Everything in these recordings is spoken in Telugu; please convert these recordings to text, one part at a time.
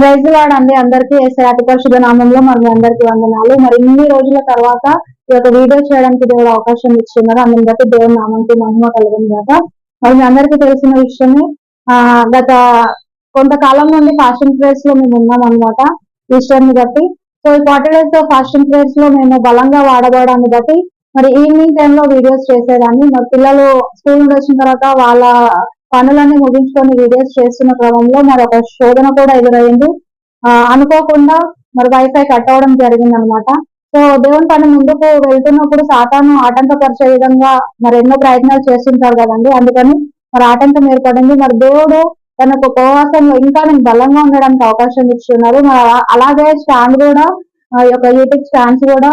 ప్రైజ్ వాడండి. అందరికీ వేసే అతి నామంలో మరి అందరికీ వందనాలు. మరి ఇన్ని రోజుల తర్వాత ఈ యొక్క వీడియో చేయడానికి దేవుడు అవకాశం ఇచ్చిన్నారు. అందుని బట్టి దేవుని నామంకి మహిమ కలిగిన కాక మరి మీ అందరికీ తెలిసిన విషయమే ఆ గత కొంతకాలం నుండి ఫాస్టింగ్ ప్రేయర్స్లో మేము ఉన్నాం అనమాట విషయాన్ని బట్టి. సో ఈ ఫార్టీ డేస్ ఫాస్టింగ్ ప్రేయర్స్లో మేము బలంగా వాడబడాన్ని బట్టి మరి ఈవినింగ్ టైంలో వీడియోస్ చేసేదాన్ని. మరి పిల్లలు స్కూల్ నుండి వచ్చిన తర్వాత వాళ్ళ పనులన్నీ ముగించుకొని వీడియోస్ చేస్తున్న క్రమంలో మరి ఒక శోధన కూడా ఎదురైంది. అనుకోకుండా మరి వైఫై కట్ అవడం జరిగింది అనమాట సో దేవుని పని ముందుకు వెళ్తున్నప్పుడు సాతాను ఆటంకపరిచే విధంగా మరి ఎన్నో ప్రయత్నాలు చేస్తుంటారు కదండి. అందుకని మరి ఆటంకం ఏర్పడింది. మరి దేవుడు తనకు ఉపవాసంలో ఇంకా నేను బలంగా ఉండడానికి అవకాశం ఇచ్చున్నారు మరి అలాగే స్టాండ్ కూడా ఆ యొక్క యూట్యూబ్ స్టాండ్స్ కూడా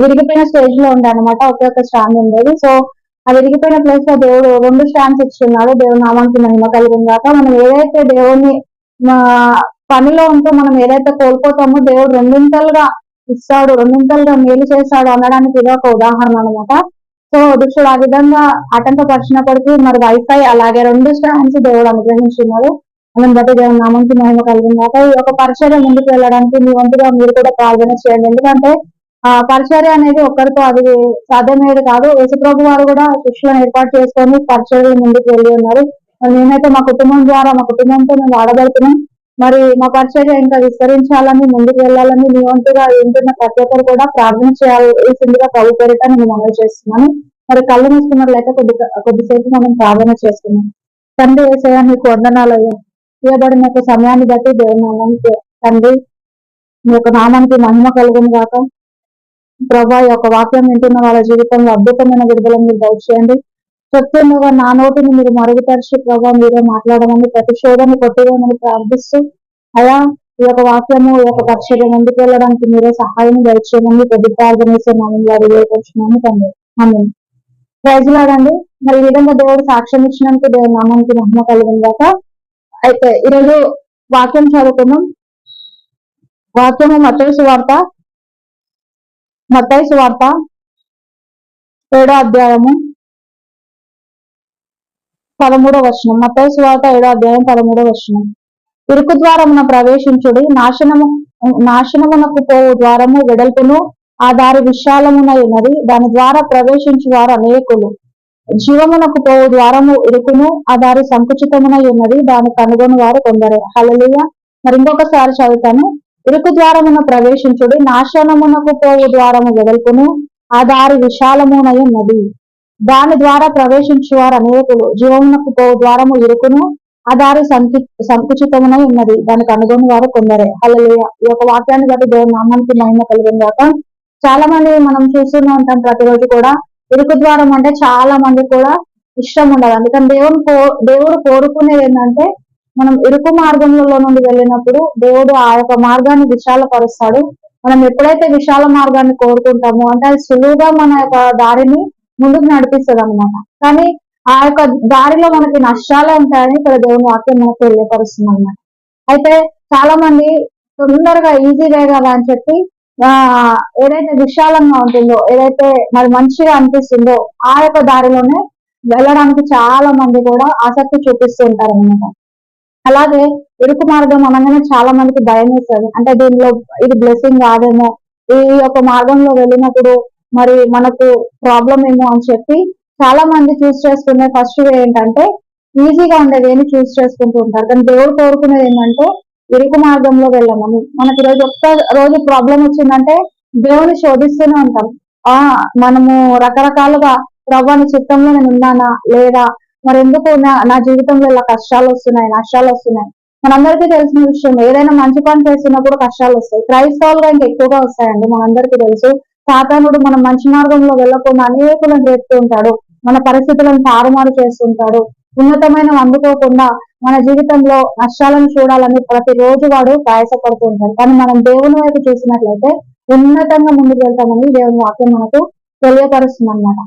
విరిగిపోయిన స్టేజ్లో ఉండే అనమాట ఒకే ఒక స్టాండ్ ఉండేది. సో అది విరిగిపోయిన ప్లేస్లో దేవుడు రెండు స్టాండ్స్ ఇచ్చున్నాడు దేవుడు నామానికి మహిమ కలిగిన మనం ఏదైతే దేవుడిని మా పనిలో ఉంటూ మనం ఏదైతే కోల్పోతామో దేవుడు రెండింతలుగా ఇస్తాడు రెండింతలుగా మేలు చేస్తాడు అనడానికి ఇది ఒక ఉదాహరణ అనమాట సో దుష్టుడు ఆ విధంగా ఆటంకపరిచినప్పటికీ మరి వైఫై అలాగే రెండు స్టాండ్స్ దేవుడు అనుగ్రహించున్నాడు. మనం బట్టి దేవుని నామంకి మహిమ కలిగిన దాకా ఈ యొక్క పరిచయం ముందుకు వెళ్ళడానికి మీ వంతుగా మీరు కూడా ప్రార్థన చేయండి. ఎందుకంటే ఆ పరిచర్య అనేది ఒక్కరితో అది సాధ్యమయ్యేది కాదు. యేసుప్రభు వారు కూడా శిష్యులను ఏర్పాటు చేసుకొని పరిచర్య ముందుకు వెళ్ళి ఉన్నారు. మరి మేమైతే మా కుటుంబం ద్వారా మా కుటుంబంతో మేము వాడబడుతున్నాం మరి మా పరిచర్య ఇంకా విస్తరించాలని ముందుకు వెళ్ళాలని మీ వంతుగా ఏంటున్న ప్రతి ఒక్కరు కూడా ప్రార్థన చేయాల్సిందిగా ప్రభు పేరిట నేను మనవి చేస్తున్నాను. మరి కళ్ళు మూసుకున్నట్లయితే కొద్ది కొద్దిసేపు మనం ప్రార్థన చేస్తున్నాం. తండ్రి ఏసయ్య నీకు వందనాలు అయ్యా. ఇవ్వబడిన యొక్క సమయాన్ని బట్టి దేవుని తండ్రి మీ యొక్క నామానికి మహిమ కలుగును గాక. ప్రభా యొక్క వాక్యం వింటున్న వాళ్ళ జీవితంలో అద్భుతమైన విడుదల మీరు దయచేయండి. సత్యంగా నా నోటిని మీరు మరుగుపరిచి ప్రభా మీరే మాట్లాడమని ప్రతి శోధన కొట్టివేయమని ప్రార్థిస్తూ అలా ఈ యొక్క వాక్యము ఈ యొక్క పరిచయం ముందుకు వెళ్ళడానికి మీరే సహాయం దయచేయమని కొద్ది ప్రార్థన చేసే తండ్రి. ఆమె ప్రైజ్లాడండి మరి ఈ విధంగా దేవుడు సాక్ష్యం ఇచ్చినందుకు దేవుని నామానికి మహిమ కలిగిందాక అయితే ఈరోజు వాక్యం చదువుకున్నాం వాక్యము మత్తయి వార్త మత్తయి సువార్త ఏడో అధ్యాయము పదమూడో వచనం. మత్తయి సువార్త ఏడో అధ్యాయం పదమూడో వచనం. ఇరుకు ద్వారమున ప్రవేశించుడి నాశనము నాశనమునకు పోవు ద్వారము వెడల్పును ఆ దారి విశాలమునై ఉన్నది. దాని ద్వారా ప్రవేశించు వారు అనేకులు. జీవమునకు పోవు ద్వారము ఇరుకును ఆ దారి సంకుచితమునై ఉన్నది. దాని కనుగొని వారు కొందరే. హలలియ మరి ఇంకొకసారి చదువుతాను. ఇరుకు ద్వారమున ప్రవేశించుడి నాశనమునకు పోవు ద్వారము వెడల్పును ఆ దారి విశాలమునై నది. దాని ద్వారా ప్రవేశించు వారు అనేకులు జీవమునకు పోవు ద్వారము ఇరుకును ఆ దారి సంకి సంకుచితమునై ఉన్నది. దానికి అనుగుణ వారు కొందరే. అలా ఈ యొక్క వాక్యాన్ని బట్టి దేవుని నామానికి మహిమ కలిగిందాక చాలా మంది మనం చూస్తూనే ఉంటాం ప్రతిరోజు కూడా ఇరుకు ద్వారం అంటే చాలా మంది కూడా ఇష్టం ఉండదు. అందుకని దేవుని కో దేవుడు కోరుకునేది ఏంటంటే మనం ఇరుకు మార్గంలో నుండి వెళ్ళినప్పుడు దేవుడు ఆ యొక్క మార్గాన్ని విశాలపరుస్తాడు. మనం ఎప్పుడైతే విశాల మార్గాన్ని కోరుకుంటామో అంటే అది సులువుగా మన యొక్క దారిని ముందుకు నడిపిస్తుంది అనమాట కానీ ఆ యొక్క దారిలో మనకి నష్టాలే ఉంటాయని ఇక్కడ దేవుని వాక్యం మనకు తెలియపరుస్తుంది అనమాట అయితే చాలా మంది తొందరగా ఈజీ వే కదా అని చెప్పి ఆ ఏదైతే విశాలంగా ఉంటుందో ఏదైతే మరి మంచిగా అనిపిస్తుందో ఆ యొక్క దారిలోనే వెళ్ళడానికి చాలా మంది కూడా ఆసక్తి చూపిస్తూ ఉంటారు అనమాట అలాగే ఇరుకు మార్గం అనగానే చాలా మందికి భయం వేస్తుంది అంటే దీనిలో ఇది బ్లెస్సింగ్ కాదేమో. ఈ యొక్క మార్గంలో వెళ్ళినప్పుడు మరి మనకు ప్రాబ్లం ఏమో అని చెప్పి చాలా మంది చూస్ చేసుకునే ఫస్ట్ వే ఏంటంటే ఈజీగా ఉండేది ఏమి చూస్ చేసుకుంటూ ఉంటారు. కానీ దేవుడు కోరుకునేది ఏంటంటే ఇరుకు మార్గంలో వెళ్ళమని మనకి రోజు ఒక్క రోజు ప్రాబ్లం వచ్చిందంటే దేవుని శోధిస్తూనే ఉంటాం. ఆ మనము రకరకాలుగా ప్రభాని చిత్తంలో నేను ఉన్నానా? లేదా? మరి ఎందుకు నా జీవితంలో ఇలా కష్టాలు వస్తున్నాయి నష్టాలు వస్తున్నాయి మనందరికీ తెలిసిన విషయం ఏదైనా మంచి పని చేస్తున్నప్పుడు కష్టాలు వస్తాయి క్రైస్తవులుగా ఇంకా ఎక్కువగా వస్తాయండి మనందరికీ తెలుసు. సాతానుడు మనం మంచి మార్గంలో వెళ్ళకుండా అనేకులను చేస్తూ ఉంటాడు. మన పరిస్థితులను తారుమారు చేస్తుంటాడు. ఉన్నతమైన అందుకోకుండా మన జీవితంలో నష్టాలను చూడాలని ప్రతిరోజు వాడు ప్రయాసపడుతూ ఉంటాడు. కానీ మనం దేవుని వైపు చూసినట్లయితే ఉన్నతంగా ముందుకు వెళ్తామని దేవుని వాక్యం మనకు తెలియపరుస్తుంది అనమాట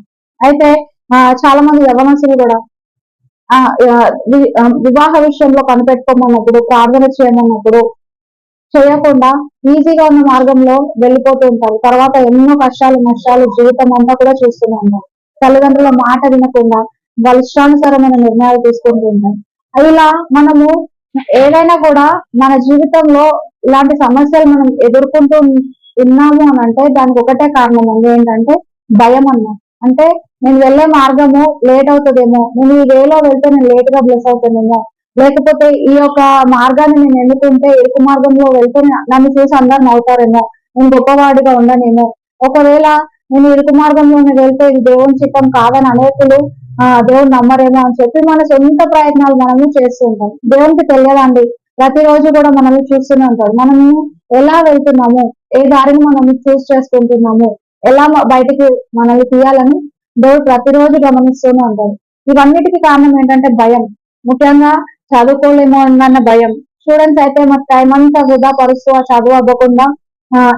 అయితే ఆ, చాలా మంది యవనసులు కూడా వివాహ విషయంలో కనిపెట్టుకోమన్నప్పుడు ప్రార్థన చేయమన్నప్పుడు చేయకుండా ఈజీగా ఉన్న మార్గంలో వెళ్ళిపోతూ ఉంటారు. తర్వాత ఎన్నో కష్టాలు నష్టాలు జీవితం అంతా కూడా చూస్తూనే ఉంటారు. తల్లిదండ్రుల మాట వినకుండా వాళ్ళ ఇష్టానుసారమైన నిర్ణయాలు తీసుకుంటూ ఉంటారు. ఇలా మనము ఏదైనా కూడా మన జీవితంలో ఇలాంటి సమస్యలు మనం ఎదుర్కొంటూ ఉన్నాము అని అంటే దానికి ఒకటే కారణం ఉంది ఏంటంటే భయం అన్నమాట. అంటే నేను వెళ్ళే మార్గము లేట్ అవుతుందేమో? నేను ఈ వేలో వెళ్తే నేను లేట్గా బ్లెస్ అవుతానేమో? లేకపోతే ఈ యొక్క మార్గాన్ని నేను ఎన్నుకుంటే ఇరుకు మార్గంలో వెళ్తే నన్ను చూసి అందరు నవ్వుతారేమో? నేను గొప్పవాడిగా ఉండనేమో? ఒకవేళ నేను ఇరుకు మార్గంలోనే వెళ్తే ఇది దేవుని చిత్తం కాదని అనేకులు ఆ దేవుడు నమ్మరేమో అని చెప్పి మన సొంత ప్రయత్నాలు మనము చేస్తూ ఉంటాం. దేవునికి తెలియదండి. ప్రతిరోజు కూడా మనల్ని చూస్తూనే ఉంటాడు మనము ఎలా వెళ్తున్నాము? ఏ దారిని మనము చూస్ చేసుకుంటున్నాము? ఎలా బయటికి మనల్ని తీయాలని దేవుడు ప్రతిరోజు గమనిస్తూనే ఉంటాడు. ఇవన్నిటికీ కారణం ఏంటంటే భయం. ముఖ్యంగా చదువుకోలేమో అన్న భయం. స్టూడెంట్స్ అయితే మన టైం అంతా వృధా పరుస్తూ చదువు అవ్వకుండా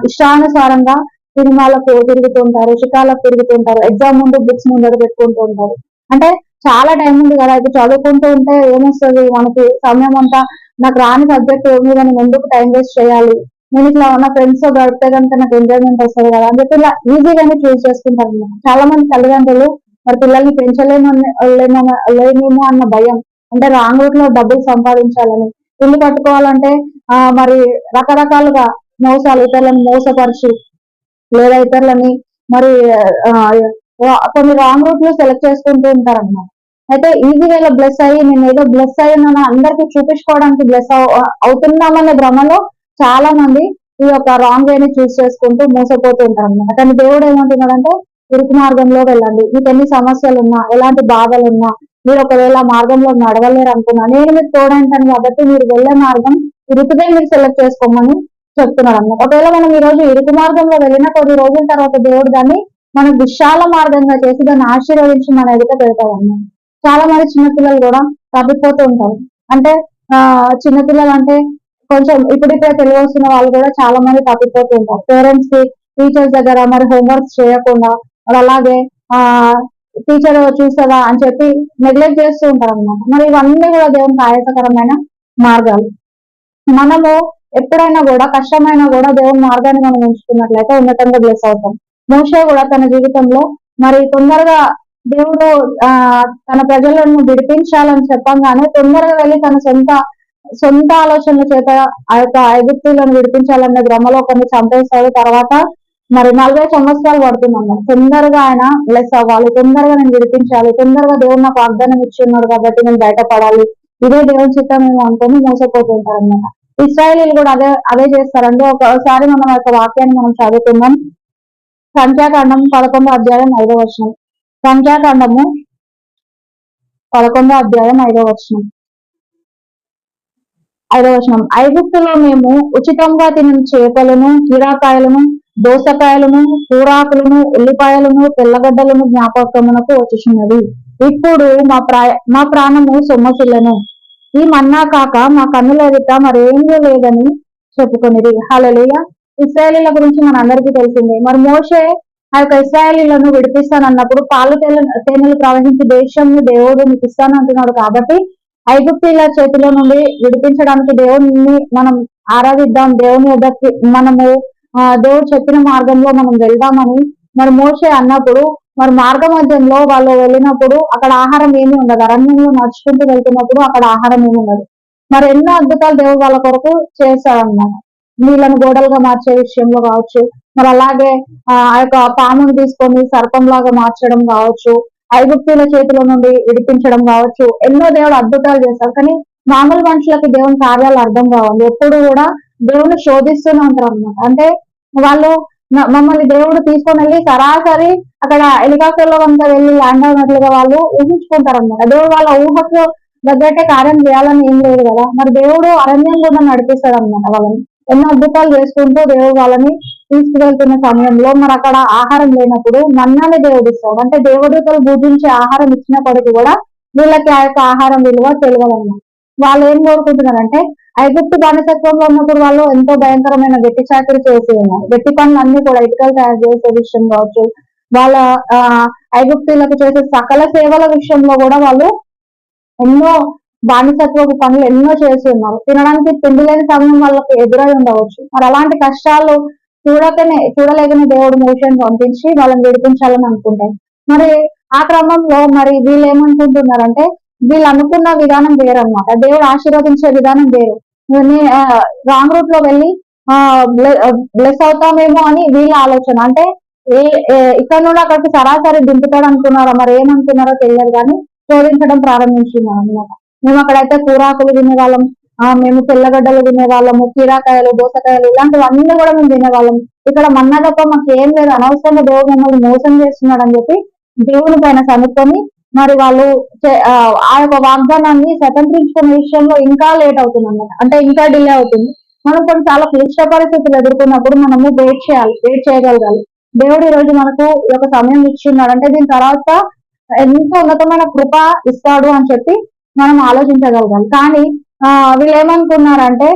ఇష్టానుసారంగా సినిమాలకు తిరుగుతుంటారు షికాలకు తిరుగుతుంటారు ఎగ్జామ్ ముందు బుక్స్ ముందర పెట్టుకుంటూ ఉంటారు. అంటే చాలా టైం ఉంది కదా ఇప్పుడు చదువుకుంటూ ఉంటే ఏమొస్తుంది? మనకి సమయం అంతా నాకు రాని సబ్జెక్ట్ మీద నేను ఎందుకు టైం వేస్ట్ చేయాలి? నేను ఇట్లా నా ఫ్రెండ్స్తో గడిపితే కనుక నాకు ఎంజాయ్మెంట్ వస్తుంది కదా అని చెప్పి ఇలా ఈజీగానే చూస్ చేసుకుంటారు చాలా మంది తల్లిదండ్రులు మరి పిల్లల్ని పెంచలేమో లేమేమో అన్న భయం. అంటే రాంగ్ రూట్లో డబ్బులు సంపాదించాలని. ఇల్లు కట్టుకోవాలంటే ఆ మరి రకరకాలుగా మోసాలు ఇతరులను మోసపరిచి లేదా ఇతరులని మరి కొన్ని రాంగ్ రూట్లో సెలెక్ట్ చేసుకుంటూ ఉంటారన్నమాట. అయితే ఈజీగా ఇలా బ్లెస్ అయ్యి నేను ఏదో బ్లెస్ అయ్యాను అందరికి చూపించుకోవడానికి బ్లెస్ అవుతున్నామనే భ్రమలో చాలా మంది ఈ యొక్క రాంగ్ వేని చూస్ చేసుకుంటూ మోసపోతూ ఉంటారు అనమాట కానీ దేవుడు ఏమంటున్నాడంటే ఇరుకు మార్గంలో వెళ్ళండి. మీకు ఎన్ని సమస్యలు ఉన్నా ఎలాంటి బాధలు ఉన్నా మీరు ఒకవేళ మార్గంలో నడవలేరు అనుకున్నా నేను మీకు తోడంటాను కాబట్టి మీరు వెళ్ళే మార్గం ఇరుకుదే మీరు సెలెక్ట్ చేసుకోమని చెప్తున్నాడు అనమాట ఒకవేళ మనం ఈ రోజు ఇరుకు మార్గంలో వెళ్ళిన కొద్ది రోజుల తర్వాత దేవుడు దాన్ని మనం విశాల మార్గంగా చేసి దాన్ని ఆశీర్వదించి మన ఎదుట పెడతాడు అన్నమాట. చాలా మంది చిన్నపిల్లలు కూడా తప్పిపోతూ ఉంటారు. అంటే ఆ చిన్నపిల్లలు అంటే కొంచెం ఇప్పుడిప్పుడే తెలివి వస్తున్న వాళ్ళు కూడా చాలా మంది తప్పిపోతుంటారు. పేరెంట్స్కి టీచర్స్ దగ్గర మరి హోంవర్క్ చేయకుండా అలాగే ఆ టీచర్ చూస్తుందా అని చెప్పి నెగ్లెక్ట్ చేస్తూ ఉంటారు అనమాట మరి ఇవన్నీ కూడా దేవునికి ఆయాసకరమైన మార్గాలు. మనము ఎప్పుడైనా కూడా కష్టమైనా కూడా దేవుని మార్గాన్ని మనం ఉంచుకున్నట్లయితే ఉన్నతంగా బ్లెస్ అవుతాం. మోషే కూడా తన జీవితంలో మరి తొందరగా దేవుడు ఆ తన ప్రజలను విడిపించాలని చెప్పంగానే తొందరగా వెళ్ళి తన సొంత సొంత ఆలోచనల చేత ఆ యొక్క ఐగుప్తులను విడిపించాలన్న భ్రమలో కొన్ని చంపేస్తాడు తర్వాత మరి నలభై సంవత్సరాలు పడుతుందన్నమాట తొందరగా ఆయన లెస్ అవ్వాలి. తొందరగా నేను విడిపించాలి. తొందరగా దేవుడు నాకు వాగ్దానం ఇచ్చి ఉన్నాడు కాబట్టి నేను బయటపడాలి. ఇదే దేవుని చిత్తం మేము అనుకుని మోసపోతుంటారు అనమాట ఇస్రాయలీలు కూడా అదే అదే చేస్తారండి. ఒకసారి మనం యొక్క వాక్యాన్ని మనం చదువుకుందాం. సంఖ్యాకాండం పదకొండో అధ్యాయం ఐదో వచనం. సంఖ్యాకాండము పదకొండో అధ్యాయం ఐదో వచనం. ఐదో వచనం. ఐగుప్తులో మేము ఉచితంగా తిన చేపలను కీరాకాయలను దోసకాయలను కూరాకులను ఉల్లిపాయలను తెల్లగడ్డలను జ్ఞాపకమునకు వచ్చుచున్నది. ఇప్పుడు మా ప్రా మా ప్రాణము సొమ్మసిల్లను. ఈ మన్నా కాక మా కన్నుల ఎదుట మరేమీ లేదని చెప్పుకునేది హలలుయ ఇస్రాయలీల గురించి మన అందరికీ తెలిసిందే. మరి మోసే ఆ యొక్క ఇస్రాయలీలను విడిపిస్తానన్నప్పుడు పాలు తేనెలు ప్రవహించి దేశం దేవుడు మీకు ఇస్తాను అంటున్నాడు కాబట్టి ఐగుప్తీల చేతిలో నుండి విడిపించడానికి దేవుని మనం ఆరాధిద్దాం. దేవుని వద్దకి మనము దేవుడు చెప్పిన మార్గంలో మనం వెళ్దామని మరి మోసే అన్నప్పుడు మరి మార్గ మధ్యంలో వాళ్ళు వెళ్ళినప్పుడు అక్కడ ఆహారం ఏమి ఉండదు. అరణ్యంలో నడుచుకుంటూ వెళ్తున్నప్పుడు అక్కడ ఆహారం ఏమి ఉండదు. మరి ఎన్నో అద్భుతాలు దేవుడు వాళ్ళ కొరకు చేశాడన్నమాట. నీళ్ళను గోడలుగా మార్చే విషయంలో కావచ్చు మరి అలాగే ఆ యొక్క పామును తీసుకొని సర్పంలాగా మార్చడం కావచ్చు ఐగుప్తుల చేతుల నుండి విడిపించడం కావచ్చు. ఎన్నో దేవుడు అద్భుతాలు చేస్తారు. కానీ మామూలు మనుషులకి దేవుని కార్యాలు అర్థం కావాలి ఎప్పుడు కూడా దేవుని శోధిస్తూనే ఉంటారు అనమాట అంటే వాళ్ళు మమ్మల్ని దేవుడు తీసుకొని వెళ్ళి సరాసరి అక్కడ హెలికాప్టర్లో కనుక వెళ్ళి ల్యాండ్ అవునట్లుగా వాళ్ళు ఊహించుకుంటారు అనమాట దేవుడు వాళ్ళ ఊహకు దగ్గరటే కార్యం చేయాలని ఏం లేదు కదా. మరి దేవుడు అరణ్యం కూడా నడిపిస్తాడు అనమాట వాళ్ళని. ఎన్నో అద్భుతాలు చేసుకుంటూ దేవుడు వాళ్ళని తీసుకువెళ్తున్న సమయంలో మరి అక్కడ ఆహారం లేనప్పుడు మన్నాన్ని దేవుడిస్తాడు అంటే దేవదూతలు పూజించే ఆహారం ఇచ్చినప్పటికీ కూడా వీళ్ళకి ఆ యొక్క ఆహారం విలువ తెలియదు వాళ్ళు ఏం కోరుకుంటున్నారంటే ఐగుప్తు బానిసత్వంలో ఉన్నప్పుడు వాళ్ళు ఎంతో భయంకరమైన వెట్టి చాకరీ చేసి ఉన్నారు. వెట్టి పనులు అన్ని కూడా ఇటుకలు తయారు చేసే విషయం కావచ్చు వాళ్ళ ఆ ఐగుప్తులకు చేసే సకల సేవల విషయంలో కూడా వాళ్ళు ఎన్నో బానిసత్వపు పనులు ఎన్నో చేసి ఉన్నారు. తినడానికి తిండి లేని సమయం వాళ్ళకి ఎదురై ఉండవచ్చు. మరి అలాంటి కష్టాలు చూడకనే చూడలేకనే దేవుడు మోషన్ పంపించి వాళ్ళని విడిపించాలని అనుకుంటారు మరి ఆ క్రమంలో మరి వీళ్ళు ఏమనుకుంటున్నారంటే వీళ్ళు అనుకున్న విధానం వేరు అనమాట దేవుడు ఆశీర్వదించే విధానం వేరు. రాంగ్ రూట్లో వెళ్ళి బ్లెస్ అవుతామేమో అని వీళ్ళ ఆలోచన. అంటే ఏ ఇక్కడ నుండి అక్కడికి సరాసరి దింపుతాడు అనుకున్నారో? మరి ఏమనుకున్నారో తెలియదు కానీ శోధించడం ప్రారంభించింది అనమాట మేము అక్కడైతే కూరాకులు తినేవాళ్ళం. మేము తెల్లగడ్డలు తినేవాళ్ళము కీరాకాయలు దోసకాయలు ఇలాంటివన్నీ కూడా మేము తినేవాళ్ళం ఇక్కడ మన్నా తప్ప మాకు ఏం లేదు అనవసరంగా దేవుడు మమ్మల్ని మోసం చేస్తున్నాడు అని చెప్పి దేవుని పైన కనుక్కొని మరి వాళ్ళు ఆ యొక్క వాగ్దానాన్ని స్వతంత్రించుకునే విషయంలో ఇంకా లేట్ అవుతుంది అన్నమాట అంటే ఇంకా డిలే అవుతుంది. మనం కొన్ని చాలా క్లిష్ట పరిస్థితులు ఎదుర్కొన్నప్పుడు మనము వెయిట్ చేయాలి వెయిట్ చేయగలగాలి. దేవుడు ఈ రోజు మనకు ఒక సమయం ఇచ్చిన్నాడు. అంటే దీని తర్వాత ఎంతో ఉన్నతమైన కృప ఇస్తాడు అని చెప్పి మనం ఆలోచించగలగాలి. కానీ వీళ్ళు ఏమనుకున్నారంటే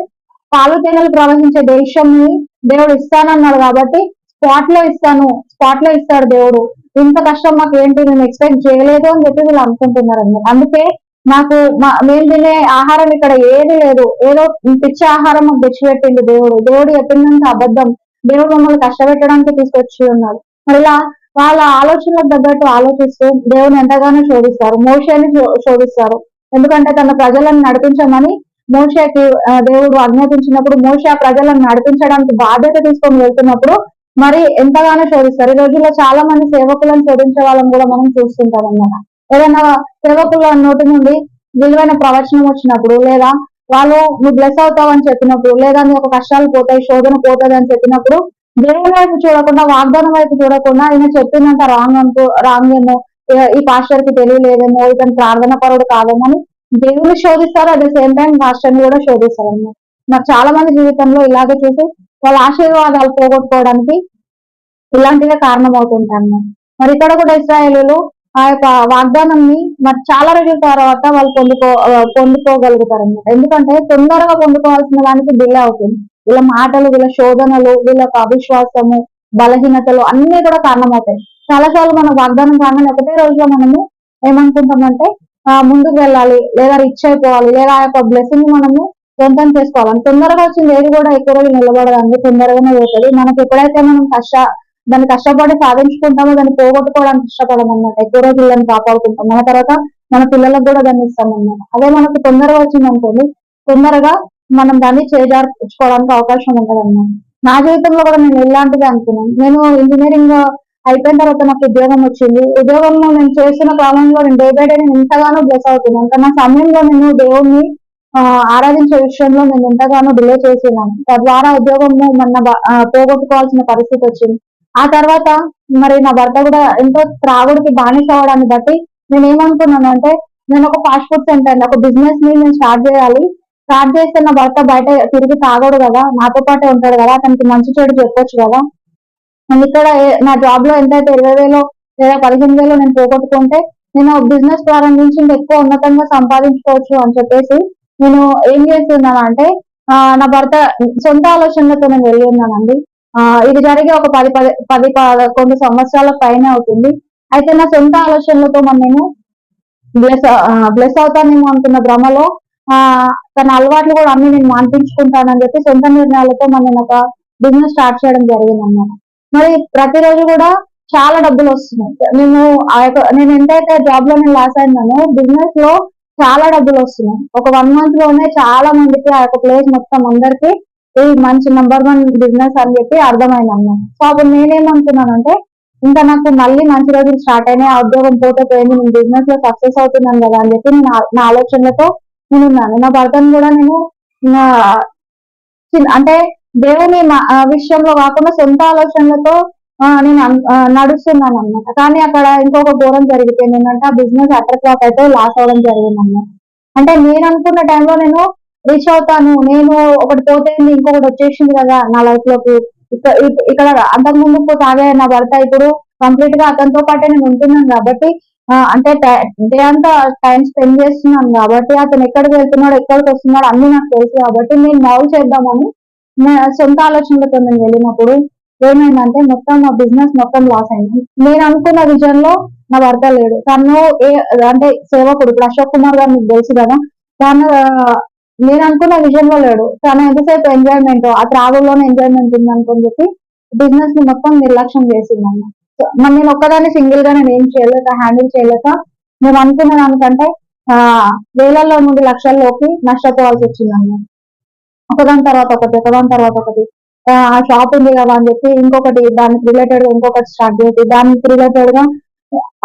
పాలు తేనెలు ప్రవహించే దేశంని దేవుడు ఇస్తానన్నాడు కాబట్టి స్పాట్లో ఇస్తాను స్పాట్లో ఇస్తాడు దేవుడు. ఇంత కష్టం మాకు ఏంటి? నేను ఎక్స్పెక్ట్ చేయలేదు అని చెప్పి వీళ్ళు అనుకుంటున్నారు అందుకే నాకు మా- మేము తినే ఆహారం ఇక్కడ ఏది లేదు. ఏదో పిచ్చి ఆహారం మాకు తెచ్చిపెట్టింది దేవుడు. దేవుడు చెప్పిందంత అబద్ధం. దేవుడు మమ్మల్ని కష్టపెట్టడానికి తీసుకొచ్చి ఉన్నాడు మరి ఇలా వాళ్ళ ఆలోచనలకు తగ్గట్టు ఆలోచిస్తూ దేవుని ఎంతగానో శోధిస్తారు. మోషని శోధిస్తారు. ఎందుకంటే తన ప్రజలను నడిపించమని మోషకి దేవుడు ఆజ్ఞాపించినప్పుడు మోష ప్రజలను నడిపించడానికి బాధ్యత తీసుకొని వెళ్తున్నప్పుడు మరి ఎంతగానో శోధిస్తారు. ఈ రోజుల్లో చాలా మంది సేవకులను శోధించే వాళ్ళని కూడా మనం చూస్తుంటాం అన్నమాట ఏదైనా సేవకుల నోటి నుండి విలువైన ప్రవచనం వచ్చినప్పుడు లేదా వాళ్ళు నువ్వు బ్లెస్ అవుతావు అని చెప్పినప్పుడు లేదా నీ యొక్క కష్టాలు పోతాయి శోధన పోతుంది అని చెప్పినప్పుడు దేవుని వైపు చూడకుండా వాగ్దానం వైపు చూడకుండా ఆయన చెప్పిందంత రాంగ్ అనుకో రాంగ్ ఏమో ఈ పాస్టర్కి తెలియలేదేమో ఇతను ప్రార్థన పరుడు కాదేమో అని దేవుని శోధిస్తారు. అట్ ద సేమ్ టైం పాస్టర్ని కూడా శోధిస్తారు అన్నమాట నాకు చాలా మంది జీవితంలో ఇలాగే చూసి వాళ్ళ ఆశీర్వాదాలు పోగొట్టుకోవడానికి ఇలాంటివే కారణం అవుతుంటాయి అన్నమాట మరి ఇక్కడ కూడా ఇస్రాయేలీలు ఆ యొక్క వాగ్దానాన్ని మరి చాలా రోజుల తర్వాత వాళ్ళు పొందుకో పొందుకోగలుగుతారు అన్నమాట ఎందుకంటే తొందరగా పొందుకోవాల్సిన దానికి డిలే అవుతుంది. వీళ్ళ మాటలు వీళ్ళ శోధనలు వీళ్ళ యొక్క అవిశ్వాసము బలహీనతలు అన్ని కూడా కారణమవుతాయి. చాలా సార్లు మన వాగ్దానం కాగానే ఒకటే రోజులో మనము ఏమనుకుంటామంటే ముందుకు వెళ్ళాలి లేదా రిచ్ అయిపోవాలి లేదా ఆ యొక్క బ్లెస్సింగ్ మనము సొంతం చేసుకోవాలి. తొందరగా వచ్చింది ఏది కూడా ఎక్కువ రోజులు నిలబడదండి. తొందరగానే పోతుంది. మనకి ఎప్పుడైతే మనం కష్ట దాన్ని కష్టపడి సాధించుకుంటామో దాన్ని పోగొట్టుకోవడానికి ఇష్టపడం అనమాట ఎక్కువ రోజులు దాన్ని కాపాడుకుంటాం. మన తర్వాత మన పిల్లలకు కూడా దాన్ని ఇస్తామన్నమాట. అదే మనకు తొందరగా వచ్చింది అనుకోండి తొందరగా మనం దాన్ని చేజార్చుకోవడానికి అవకాశం ఉంటుంది అన్నమాట నా జీవితంలో కూడా నేను ఎలాంటిది అనుకున్నాను. నేను ఇంజనీరింగ్ అయిపోయిన తర్వాత నాకు ఉద్యోగం వచ్చింది. ఉద్యోగంలో నేను చేస్తున్న కాలంలో నేను డే బై డే నేను ఎంతగానో బ్లెస్ అవుతున్నాను. కానీ నా సమయంలో నేను దేవుణ్ణి ఆరాధించే విషయంలో నేను ఎంతగానో డిలే చేసినాను తద్వారా ఉద్యోగము మొన్న పోగొట్టుకోవాల్సిన పరిస్థితి వచ్చింది. ఆ తర్వాత మరి నా భర్త కూడా ఎంతో త్రాగుడికి బానిస అవడాన్ని బట్టి నేను ఏమనుకున్నాను అంటే నేను ఒక ఫాస్ట్ ఫుడ్ సెంటర్ ఒక బిజినెస్ని నేను స్టార్ట్ చేయాలి. స్టార్ట్ చేస్తే నా భర్త బయట తిరిగి తాగడు కదా. నాతో పాటే ఉంటాడు కదా. అతనికి మంచి చెడు చెప్పొచ్చు కదా. నేను ఇక్కడ నా జాబ్లో ఎంతైతే ఇరవై వేలు లేదా పదిహేను వేలు నేను పోగొట్టుకుంటే నేను బిజినెస్ ప్రారంభించి ఎక్కువ ఉన్నతంగా సంపాదించుకోవచ్చు అని చెప్పేసి నేను ఏం చేస్తున్నాను అంటే ఆ, నా భర్త సొంత ఆలోచనలతో నేను వెళ్ళి ఉన్నానండి. ఆ, ఇది జరిగే ఒక పది పది పది పదకొండు సంవత్సరాల పైన అవుతుంది. అయితే నా సొంత ఆలోచనలతో నేను బ్లెస్ బ్లెస్ అవుతానేమో అనుకున్న భ్రమలో ఆ తన అలవాట్లు కూడా అన్ని నేను మాన్పించుకుంటానని చెప్పి సొంత నిర్ణయాలతో మరి నేను ఒక బిజినెస్ స్టార్ట్ చేయడం జరిగింది అన్నమాట మరి ప్రతిరోజు కూడా చాలా డబ్బులు వస్తున్నాయి. నేను ఆ యొక్క నేను ఎంతైతే జాబ్లో నేను లాస్ అయినానో బిజినెస్లో చాలా డబ్బులు వస్తున్నాయి. ఒక వన్ మంత్లోనే చాలా మందికి ఆ యొక్క ప్లేస్ మొత్తం అందరికి ఈ మంచి నెంబర్ వన్ బిజినెస్ అని చెప్పి అర్థమైంది అన్నాను సో అప్పుడు నేనేమనుకున్నానంటే ఇంకా నాకు మళ్ళీ మంచి రోజులు స్టార్ట్ అయినాయి ఆ ఉద్యోగం పోతే పోయింది నేను బిజినెస్లో సక్సెస్ అవుతున్నాను కదా అని చెప్పి నేను నా ఆలోచనలతో నేను ఉన్నాను నా భర్తను కూడా నేను నా అంటే దేవుని మా- విషయంలో కాకుండా సొంత ఆలోచనలతో నేను అన్- నడుస్తున్నాను అన్నమాట. కానీ అక్కడ ఇంకొక ఘోరం జరిగిపోయింది ఏంటంటే ఆ బిజినెస్ అటర్ క్లాక్ అయితే లాస్ అవడం జరిగింది అంటే నేను అనుకున్న టైంలో నేను రీచ్ అవుతాను నేను ఒకటి పోతేంది ఇంకొకటి వచ్చేసింది కదా నా లైఫ్లోకి. ఇక్కడ అంతకు ముందు తాగే నా భర్త ఇప్పుడు కంప్లీట్గా అతనితో పాటే నేను ఉంటున్నాను కాబట్టి అంటే డే అంతా టైం స్పెండ్ చేస్తున్నాను కాబట్టి అతను ఎక్కడికి వెళ్తున్నాడు ఎక్కడికి వస్తున్నాడు అన్ని నాకు తెలుసు కాబట్టి నేను మాల్ చేద్దామని సొంత ఆలోచనలతో నేను వెళ్ళినప్పుడు ఏమైందంటే మొత్తం నా బిజినెస్ మొత్తం లాస్ అయింది. నేను అనుకున్న విజన్లో నా భర్త లేడు. తను ఏ అంటే సేవకుడు ఇప్పుడు అశోక్ కుమార్ గారు మీకు తెలుసు కదా తను నేను అనుకున్న విజన్లో లేడు. తను ఎంతసేపు ఎంజాయ్మెంట్ ఆ త్రాగుల్లోనే ఎంజాయ్మెంట్ ఉంది చెప్పి బిజినెస్ని మొత్తం నిర్లక్ష్యం చేసిందన్న మరి నేను ఒక్కదాన్ని సింగిల్గా నేను ఏం చేయలేక హ్యాండిల్ చేయలేక నేను అనుకున్న దానికంటే ఆ వేలల్లో నుండి లక్షల్లోకి నష్టపోవాల్సి వచ్చిందండి ఒకదాని తర్వాత ఒకటి ఒకదాని తర్వాత ఒకటి. ఆ షాప్ ఉంది కదా అని చెప్పి ఇంకొకటి దానికి రిలేటెడ్గా ఇంకొకటి స్టార్ట్ చేసి దానికి రిలేటెడ్గా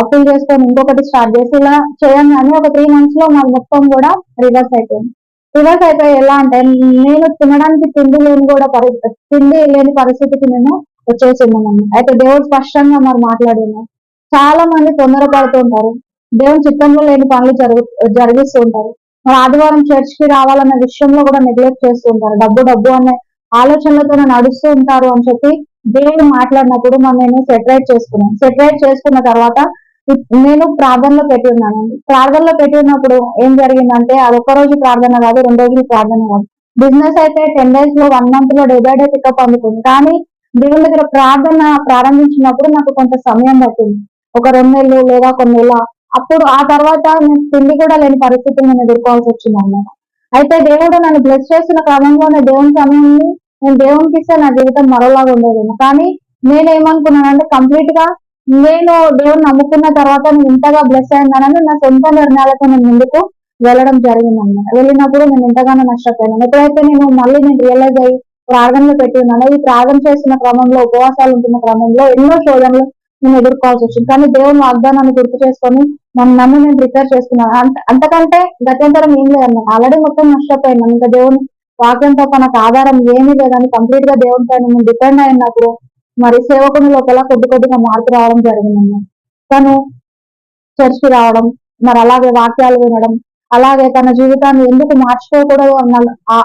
అప్పీల్ చేసుకొని ఇంకొకటి స్టార్ట్ చేసి ఇలా చేయండి అని ఒక త్రీ మంత్స్లో నాకు మొత్తం కూడా రివర్స్ అయిపోయింది. రివర్స్ అయిపోయి ఎలా అంటే నేను తినడానికి తిండి లేని కూడా పరిస్థితి తిండి లేని పరిస్థితికి నేను వచ్చేసిందాం అయితే దేవుడు స్పష్టంగా మరి మాట్లాడినాం చాలా మంది తొందరపడుతుంటారు. దేవుని చిత్తంలో లేని పనులు జరుగు జరిగిస్తూ ఉంటారు. ఆదివారం చర్చ్కి రావాలన్న విషయంలో కూడా నెగ్లెక్ట్ చేస్తూ ఉంటారు. డబ్బు డబ్బు అనే ఆలోచనలతో నడుస్తూ ఉంటారు అని చెప్పి దేవుడు మాట్లాడినప్పుడు మనం నేను సెటరేట్ చేసుకున్నాను సెటరేట్ చేసుకున్న తర్వాత నేను ప్రార్థనలో పెట్టి ఉన్నానండి ప్రార్థనలో పెట్టి ఉన్నప్పుడు ఏం జరిగిందంటే అది ఒక రోజు ప్రార్థన కాదు రెండు రోజులు ప్రార్థన కాదు. బిజినెస్ అయితే టెన్ డేస్లో వన్ మంత్లో డే బై డే పికప్ అందుకుంది. కానీ దేవుని దగ్గర ప్రార్థన ప్రారంభించినప్పుడు నాకు కొంత సమయం పట్టింది. ఒక రెండు నెలలు లేదా కొన్ని నెలల అప్పుడు ఆ తర్వాత నేను తిండి కూడా లేని పరిస్థితి నేను ఎదుర్కోవాల్సి వచ్చింది అన్నమాట. అయితే దేవుడు నన్ను బ్లెస్ చేస్తున్న క్రమంలోనే దేవుని సమయాన్ని నేను దేవునికి ఇస్తే నా జీవితం మరోలాగా ఉండేదేమో. కానీ నేను ఏమనుకున్నానంటే కంప్లీట్గా నేను దేవుని నమ్ముకున్న తర్వాత నేను ఇంతగా బ్లెస్ అయిందనని నా సొంత నిర్ణయాలతో నేను ముందుకు వెళ్ళడం జరిగింది అన్నమాట. వెళ్ళినప్పుడు నేను ఎంతగానో నష్టపోయాను. ఎప్పుడైతే నేను మళ్ళీ నేను రియలైజ్ అయ్యి ప్రార్థనలు పెట్టి ఉన్నాను ఈ ప్రార్థన చేస్తున్న క్రమంలో ఉపవాసాలు ఉంటున్న క్రమంలో ఎన్నో శోధనలు నేను ఎదుర్కోవాల్సి వచ్చింది కానీ దేవుని వాగ్దానాన్ని గుర్తు చేసుకొని నన్ను నన్ను నేను ప్రిపేర్ చేసుకున్నాను. అంత అంతకంటే గత్యంతరం ఏం లేదన్నా ఆల్రెడీ మొత్తం నష్టపోయినాను ఇంకా దేవుని వాక్యంతో తప్ప నాకు ఆధారం ఏమీ లేదని కంప్లీట్గా దేవుని పైన నేను డిపెండ్ అయినప్పుడు మరి సేవకుని లోపల కొద్ది కొద్దిగా మార్పు రావడం జరిగిందన్న తను చర్చి రావడం మరి అలాగే వాక్యాలు వినడం అలాగే తన జీవితాన్ని ఎందుకు మార్చుకోకూడదు అన్న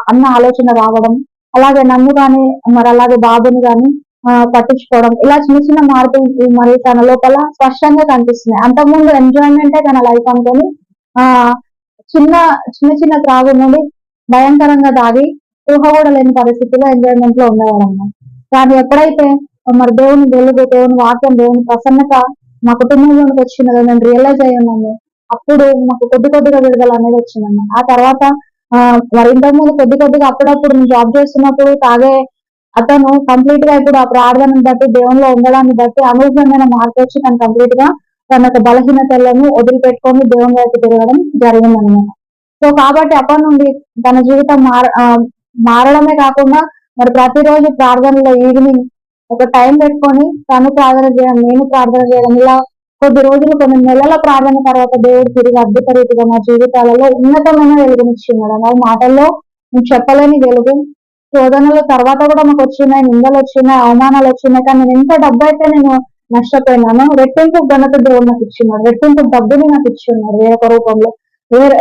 అన్న ఆలోచన రావడం అలాగే నన్ను కానీ మరి అలాగే బాబుని కానీ పట్టించుకోవడం. ఇలా చిన్న చిన్న మార్పులు మరి తన లోపల స్పష్టంగా కనిపిస్తున్నాయి. అంతకుముందు ఎంజాయ్మెంటే తన లైఫ్ అనుకొని ఆ చిన్న చిన్న చిన్న త్రాగు నుండి భయంకరంగా తాగి ఊహ కూడా లేని పరిస్థితిలో ఎంజాయ్మెంట్లో ఉండేవాడు కానీ ఎప్పుడైతే మరి దేవుని వెలుగు దేవుని వాక్యం దేవుని ప్రసన్నత మా కుటుంబంలోకి వచ్చినదో నేను రియలైజ్ అయ్యాను అప్పుడు మాకు కొద్ది కొద్దిగా విడుదల అనేది వచ్చిందన్న ఆ తర్వాత ఆ మరి ఇంతకుముందు కొద్ది కొద్దిగా అప్పుడప్పుడు జాబ్ చేస్తున్నప్పుడు తాగే అతను కంప్లీట్గా ఇప్పుడు ఆ ప్రార్థనను బట్టి దేవునిలో ఉండడాన్ని బట్టి అనూహ్యమైన మార్పు వచ్చి తను కంప్లీట్గా తన యొక్క బలహీనతలను వదిలిపెట్టుకొని దేవుని వైపు తిరగడం జరిగిందనమాట సో కాబట్టి అప్పటి నుండి తన జీవితం మార మారడమే కాకుండా మరి ప్రతిరోజు ప్రార్థనలో ఈవినింగ్ ఒక టైం పెట్టుకొని తను ప్రార్థన చేయడం నేను ప్రార్థన చేయడం ఇలా కొద్ది రోజులు కొన్ని నెలల ప్రార్థన తర్వాత దేవుడు తిరిగి అద్భుత రీతిగా మా జీవితాలలో ఉన్నతమైన వెలుగునిచ్చిన్నాడు అలా మాటల్లో చెప్పలేని వెలుగు శోధనల తర్వాత కూడా మాకు వచ్చినాయి నిందలు వచ్చినాయి అవమానాలు వచ్చినాయి. కానీ నేను ఎంత డబ్బు అయితే నేను నష్టపోయినాను రెట్టింపు ఘనత దేవుడు నాకు ఇచ్చినాడు. రెట్టింపు డబ్బుని నాకు ఇచ్చిన్నాడు వేరొక రూపంలో. వేరే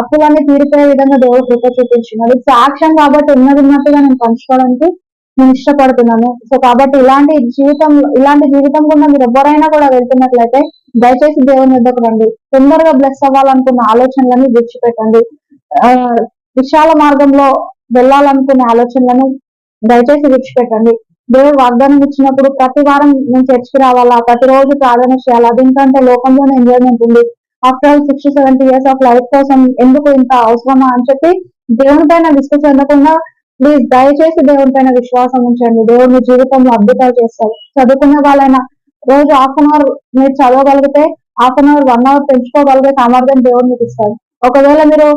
అప్పులన్నీ తీరిపోయే విధంగా దేవుడు కృప చూపించినాడు. సాక్ష్యం కాబట్టి ఉన్నది ఉన్నట్టుగా నేను పంచుకోవడానికి నేను ఇష్టపడుతున్నాను. సో కాబట్టి ఇలాంటి జీవితం ఇలాంటి జీవితం కూడా మీరు ఎవరైనా కూడా వెళ్తున్నట్లయితే దయచేసి దేవుని వద్దకు రండి. తొందరగా బ్లెస్ అవ్వాలనుకున్న ఆలోచనలన్నీ విడిచిపెట్టండి. ఆ విశాల మార్గంలో వెళ్ళాలనుకునే ఆలోచనలను దయచేసి విడిచిపెట్టండి. దేవుడు వాగ్దానం ఇచ్చినప్పుడు ప్రతి వారం నేను చర్చికి రావాలా? ప్రతిరోజు ప్రార్థన చేయాలా? దీనికంటే లోకంలోనే ఎంజాయ్మెంట్ ఉంది. After all sixty seventy years of life కోసం ఎందుకు ఇంత అవసరమా అని చెప్పి దేవుని పైన విసుగు చెందకుండా ప్లీజ్ దయచేసి దేవుని పైన విశ్వాసం ఉంచండి. దేవుడు మీ జీవితంలో అద్భుతాలు చేస్తారు చదువుకున్న వాళ్ళైనా రోజు హాఫ్ అన్ అవర్ మీరు చదవగలిగితే half an hour one hour పెంచుకోగలిగే సామర్థ్యం దేవుడు మీకు ఇస్తారు ఒకవేళ మీరు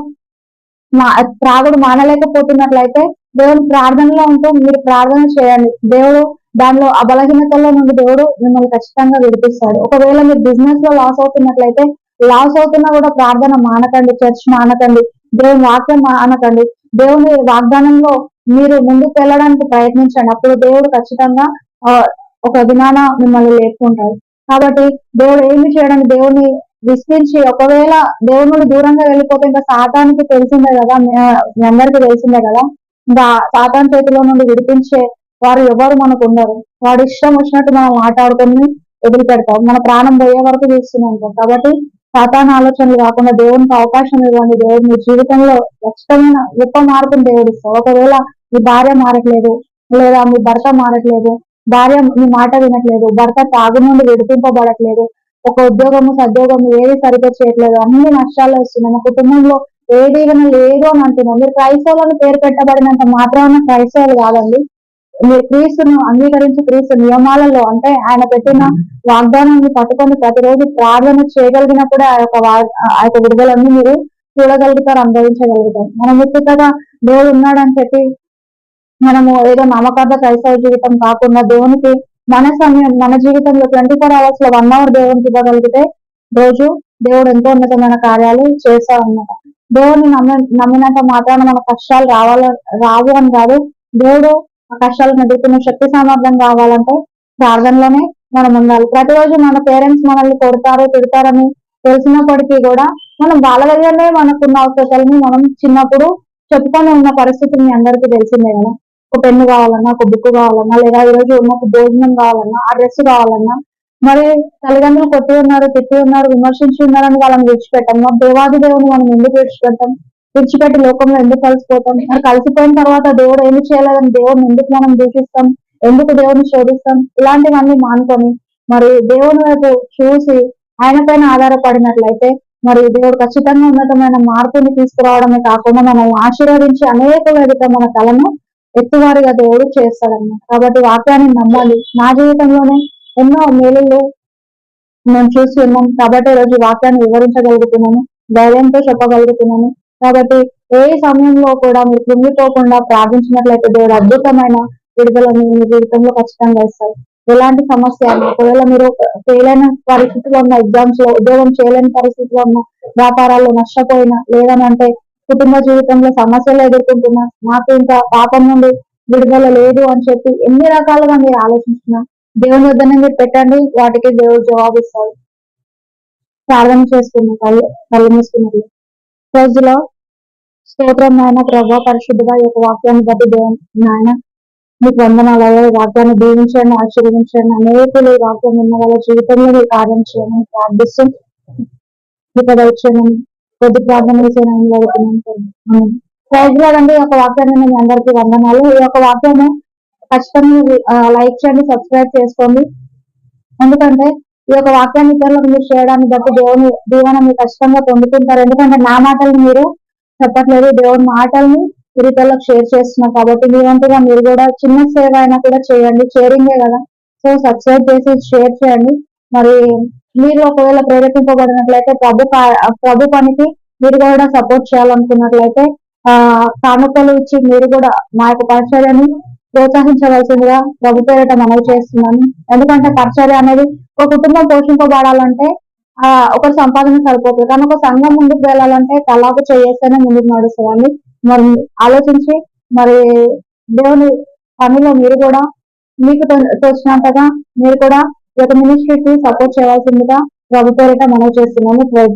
మా త్రాగుడు మానలేకపోతున్నట్లయితే దేవుని ప్రార్థనలో ఉంటూ మీరు ప్రార్థన చేయండి. దేవుడు దానిలో ఆ బలహీనతల్లో నుండి దేవుడు మిమ్మల్ని ఖచ్చితంగా విడిపిస్తాడు. ఒకవేళ మీరు బిజినెస్లో లాస్ అవుతున్నట్లయితే లాస్ అవుతున్నా కూడా ప్రార్థన మానకండి చర్చ్ మానకండి దేవుని వాక్యం మానకండి. దేవుని వాగ్దానంలో మీరు ముందుకు వెళ్ళడానికి ప్రయత్నించండి. అప్పుడు దేవుడు ఖచ్చితంగా ఒక దినాన మిమ్మల్ని లేపుకుంటాడు. కాబట్టి దేవుడు ఏమి చేయడానికి దేవుని విస్తరించి ఒకవేళ దేవుని దూరంగా వెళ్ళిపోతే ఇంకా సాతానికి తెలిసిందే కదా మీ అందరికి తెలిసిందే కదా. ఇంకా సాతాన్ చేతిలో నుండి విడిపించే వారు ఎవరు మనకు ఉండరు. వాడు ఇష్టం వచ్చినట్టు మనం మాట్లాడుకొని వదిలిపెడతాం. మన ప్రాణం పోయే వరకు చూస్తూనే కాబట్టి సాతాన్ ఆలోచనలు కాకుండా దేవునికి అవకాశం ఇవ్వండి. దేవుడు మీ జీవితంలో ఖచ్చితమైన గొప్ప మార్పుని దేవుడు ఒకవేళ మీ భార్య మారట్లేదు లేదా మీ భర్త మారట్లేదు భార్య మీ మాట వినట్లేదు భర్త తాగు నుండి విడిపింపబడట్లేదు ఒక ఉద్యోగము సద్యోగము ఏది సరిగ్గా చేయట్లేదు అన్ని నష్టాలు వస్తున్నాయి. మా కుటుంబంలో ఏది ఏదైనా లేదు అని అంటున్నాం. మీరు క్రైస్తవులను పేరు పెట్టబడినంత మాత్రాన క్రైస్తవులు కాదండి. మీరు క్రీస్తును అంగీకరించి క్రీస్తు నియమాలలో అంటే ఆయన పెట్టిన వాగ్దానాన్ని పట్టుకొని ప్రతిరోజు ప్రార్థన చేయగలిగినప్పుడే ఆ యొక్క వా- ఆ యొక్క విడుదలన్నీ మీరు చూడగలుగుతారు అనుభవించగలుగుతారు. మనం ముఖ్యంగా దేవుడు ఉన్నాడని చెప్పి మనము ఏదో నామకార్థ క్రైస్తవ జీవితం కాకుండా దేవునికి మన సమయం మన జీవితంలో ట్వంటీ ఫోర్ అవర్స్లో వన్ అవర్ దేవునికి ఇవ్వగలిగితే రోజు దేవుడు ఎంతో ఉన్నతమైన కార్యాలు చేస్తా అనమాట దేవుడిని నమ్మి నమ్మినంత మాత్రాన మన కష్టాలు రావాల రావు అని కాదు. దేవుడు ఆ కష్టాలను ఎదుర్కొనే శక్తి సామర్థ్యం కావాలంటే ప్రార్థనలోనే మనం ఉండాలి. ప్రతిరోజు మన పేరెంట్స్ మనల్ని కొడతారు తిడతారని తెలిసినప్పటికీ కూడా మనం వాళ్ళ దగ్గరనే మనకున్న అవసరాలని మనం చిన్నప్పుడు చెప్పుకొని ఉన్న పరిస్థితి మీ అందరికీ తెలిసిందే కదా. ఒక పెన్ను కావాలన్నా ఒక బుక్ కావాలన్నా లేదా ఈ రోజు నాకు భోజనం కావాలన్నా ఆ డ్రెస్ కావాలన్నా మరి తల్లిదండ్రులు కొట్టి ఉన్నారు తిట్టి ఉన్నారు విమర్శించి ఉన్నారని వాళ్ళని విడిచిపెట్టాం. మా దేవాది దేవుని మనం ఎందుకు విడిచిపెట్టాం? విడిచిపెట్టి లోకంలో ఎందుకు కలిసిపోతాం? మరి కలిసిపోయిన తర్వాత దేవుడు ఏమి చేయలేదని దేవుడిని ఎందుకు మనం దూషిస్తాం? ఎందుకు దేవుడిని శోధిస్తాం? ఇలాంటివన్నీ మానుకొని మరి దేవుని వైపు చూసి ఆయన పైన ఆధారపడినట్లయితే మరి దేవుడు ఖచ్చితంగా ఉన్నతమైన మార్పుని తీసుకురావడమే కాకుండా మనం ఆశీర్వదించి అనేక వేదిక మన కళను ఎత్తువారిగా దేవుడు చేస్తాడన్నమాట. కాబట్టి వాక్యాన్ని నమ్మాలి. నా జీవితంలోనే ఎన్నో మేలులు మేము చూసి ఉన్నాం కాబట్టి ఈరోజు రోజు వాక్యాన్ని వివరించగలుగుతున్నాను. ధైర్యంతో చెప్పగలుగుతున్నాను. కాబట్టి ఏ సమయంలో కూడా మీరు కృంగిపోకుండా ప్రార్థించినట్లయితే దేవుడు అద్భుతమైన విడుదలని మీ జీవితంలో ఖచ్చితంగా ఇస్తారు ఎలాంటి సమస్య ఒకవేళ మీరు ఫెయిల్ అయిన పరిస్థితిలో ఉన్న ఎగ్జామ్స్లో ఉద్యోగం చేయలేని పరిస్థితిలో ఉన్న వ్యాపారాల్లో నష్టపోయినా లేదనంటే కుటుంబ జీవితంలో సమస్యలు ఎదుర్కొంటున్నా నాకు ఇంకా పాపం నుండి విడుదల లేదు అని చెప్పి ఎన్ని రకాలుగా మీరు ఆలోచిస్తున్నా దేవుని వద్దనే మీరు పెట్టండి వాటికి దేవుడు జవాబు ఇస్తాడు. ప్రార్థన చేసుకున్నాం కళ్ళు కళ్ళు మూసుకున్నట్లు రోజులో స్తోత్రం నాయన ప్రభా పరిశుద్ధుగా ఈ యొక్క వాక్యాన్ని బట్టి దేవుని నాయన మీకు వందనాలు అయ్యా ఈ వాక్యాన్ని దీవించండి ఆశీర్వదించండి. అనేకులు ఈ వాక్యం ఉన్న వాళ్ళ జీవితంలో మీరు కార్యం చేయమని ప్రార్థిస్తూ కృప దయచేయమని కొద్ది ప్రార్థనలు చేయడానికి కోరుతున్నాను అండి ఈ వాక్యాన్ని మీ అందరికీ వందనాలు. ఈ యొక్క వాక్యాన్ని ఖచ్చితంగా లైక్ చేయండి సబ్స్క్రైబ్ చేసుకోండి. ఎందుకంటే ఈ యొక్క వాక్యాన్ని ఇతరులకు మీరు చేయడాన్ని బట్టి దేవుని దీవెన మీరు ఖచ్చితంగా పొందుకుంటారు. ఎందుకంటే నా మాటలు మీరు చెప్పట్లేదు. దేవుని మాటల్ని మీరు ఇతరులకు షేర్ చేస్తున్నారు. కాబట్టి మీ వంతుగా మీరు కూడా చిన్న సేవ అయినా కూడా చేయండి. షేరింగే కదా. సో సబ్స్క్రైబ్ చేసి షేర్ చేయండి. మరి మీరు ఒకవేళ ప్రేరేపింపబడినట్లయితే ప్రభు ప్రభు పనికి మీరు కూడా సపోర్ట్ చేయాలనుకున్నట్లయితే ఆ కానుకలు ఇచ్చి మీరు కూడా మా యొక్క పరిచర్యని ప్రోత్సహించవలసిందిగా ప్రభు పేరిట మనవి చేస్తున్నాను. ఎందుకంటే పరిచర్య అనేది ఒక కుటుంబం పోషింపబడాలంటే ఆ ఒక సంపాదన సరిపోతుంది. కానీ ఒక సంఘం ముందుకు వెళ్ళాలంటే తలాకు చేయేస్తేనే ముందుకు నడుస్తుంది. మరి ఆలోచించి మరి దేవుని పనిలో మీరు కూడా మీకు తో- తోచినంతగా మీరు కూడా గత మినిస్ట్రీకి సపోర్ట్ చేయాల్సిందిగా ప్రభుత్వ పేరిట మనవి చేస్తున్నాను ప్రైజ్